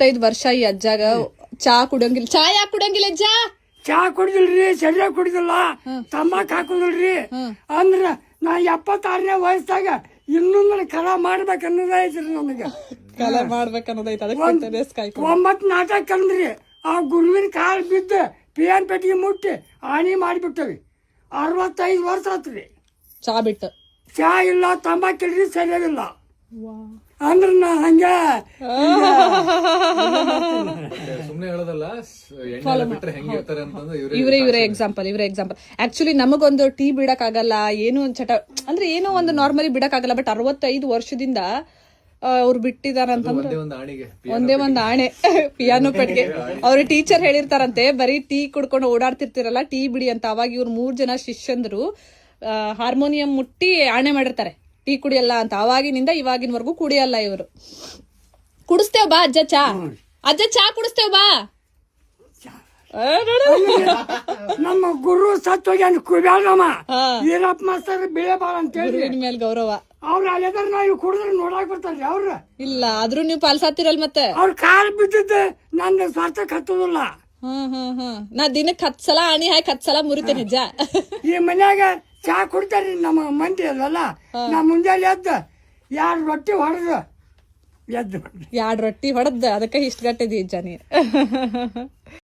ಅರವತ್ತೈದು ವರ್ಷ ಈ ಅಜ್ಜಾಗ ಚಾ ಕುಡಂಗಿಲ್ಲ. ಚಾ ಯಾಕೆ ಕುಡಂಗಿಲ್ಲ ಅಜ್ಜ? ಚಾ ಕುಡಿದಿಲ್ರಿ ಸರಿಯಾಗಿ ಕುಡಿದಿಲ್ಲ. ತಂಬಾಕ್ ಹಾಕುದಿಲ್ರಿ. ಅಂದ್ರ ನಾ ಎಪ್ಪತ್ತಾರನೇ ವಯಸ್ಸಾಗ ಇನ್ನೊಂದು ಕಲ ಮಾಡ್ಬೇಕು ಅನ್ನೋದೇ ಐತ್ರಿ ನನಗೆ. ಕಲ ಮಾಡ್ಬೇಕನ್ನೋದೈತೆ ಅದಕ್ಕೆ ಒಂಬತ್ತು ನಾಟಕ ಕಂದ್ರಿ ಆ ಗುರುವಿನ ಕಾಲು ಬಿದ್ದು ಪಿ ಎನ್ ಪೆಟ್ಟಿಗೆ ಮುಟ್ಟಿ ಹಾನಿ ಮಾಡಿಬಿಟ್ಟವಿ. ಅರವತ್ತೈದು ವರ್ಷ ಆತ್ರಿ. ಚಾ ಬಿಟ್ಟು. ಚಾ ಇಲ್ಲ ತಂಬಾಕಿಲ್ರಿ ಸರಿಯಾಗಿಲ್ಲ ಅಂದ್ರ ನಾ ಹಂಗ ಇವ್ರೆ ಇವರೇ ಇವರೇ ಎಕ್ಸಾಂಪಲ್ ಇವರೇ ಎಕ್ಸಾಂಪಲ್ ಆಕ್ಚುಲಿ ನಮಗೊಂದು ಟೀ ಬಿಡಕ್ ಆಗಲ್ಲ ಏನು ಒಂದ್ ಚಟ ಅಂದ್ರೆ ಏನೋ ಒಂದು ನಾರ್ಮಲಿ ಬಿಡಕ್ ಆಗಲ್ಲ ಬಟ್ ಅರವತ್ತೈದು ವರ್ಷದಿಂದ ಅವ್ರು ಬಿಟ್ಟಿದಾರ ಅಂತಂದ್ರೆ ಒಂದೇ ಒಂದು ಆಣಿಗೆ ಒಂದೇ ಒಂದ್ ಆಣೆ ಪಿಯಾನೋ ಪೆಟ್ಗೆ ಅವ್ರ ಟೀಚರ್ ಹೇಳಿರ್ತಾರಂತೆ ಬರೀ ಟೀ ಕುಡ್ಕೊಂಡು ಓಡಾಡ್ತಿರ್ತಿರಲ್ಲ ಟೀ ಬಿಡಿ ಅಂತ. ಅವಾಗ ಇವ್ರು ಮೂರ್ ಜನ ಶಿಷ್ಯಂದ್ರು ಹಾರ್ಮೋನಿಯಂ ಮುಟ್ಟಿ ಆಣೆ ಮಾಡಿರ್ತಾರೆ. ಟೀ ಕುಡಿಯಲ್ಲ ಅಂತ. ಅವಾಗಿನಿಂದ ಇವಾಗಿನವರೆಗೂ ಕುಡಿಯಲ್ಲ ಇವರು. ಕುಡಿಸ್ತೇವ್ ಬಾ ಅಜ್ಜ ಚಾ. ಅಜ್ಜ ಚಾ ಕುಡಿಸ್ತೇವ್ ಬಾ. ನಮ್ಮ ಗುರು ಸತ್ ಹೋಗ್ಯಾನ ಕುಬ್ಯಾಳಮ್ಮ ಏನಪ್ಪ ಈರಪ್ಪ ಮಾಸ್ತರ್ ಬಾಳ ಅಂತ ಹೇಳಿ. ಮೇಲೆ ಗೌರವ. ಅವ್ರ ಅಲ್ಲಿದ್ರ ನಾವು ಕುಡಿದ್ರೆ ನೋಡಕ್ ಬರ್ತಾರ್ರಿ ಅವ್ರ. ಇಲ್ಲ ಆದ್ರೂ ನೀವು ಪಾಲ್ಸಾತಿರಲ್ ಮತ್ತೆ? ಅವ್ರ ಕಾಲ್ ಬಿದ್ದಿದ್ದೆ ನನ್ನ ಸ್ವಾರ್ಥಕ್ಕೆ ಹತ್ತೋದಿಲ್ಲ. ಹ್ಮ್ ಹ್ಮ್ ಹ್ಮ್. ನಾ ದಿನಕ್ಕೆ ಹತ್ ಸಲ ಅಣಿ ಹಾಕಿ ಹತ್ ಸಲ ಮುರಿತೇನೆ ನಿಜ. ಈ ಮನ್ಯಾಗ ಚಾ ಕುಡ್ತಾರ್ರಿ ನಮ್ಮ ಮಂದಿ ಅಲ್ವಲ್ಲ? ನಾ ಮುಂಜಾನೆ ಎದ್ದ ಯಾರು ರೊಟ್ಟಿ ಹೊಡೆದು ಎದ್ದು ಎರಡ್ ರೊಟ್ಟಿ ಹೊಡೆದ? ಅದಕ್ಕೆ ಇಷ್ಟ ಗಟ್ಟಿದ್ದೀವಿ ನೀ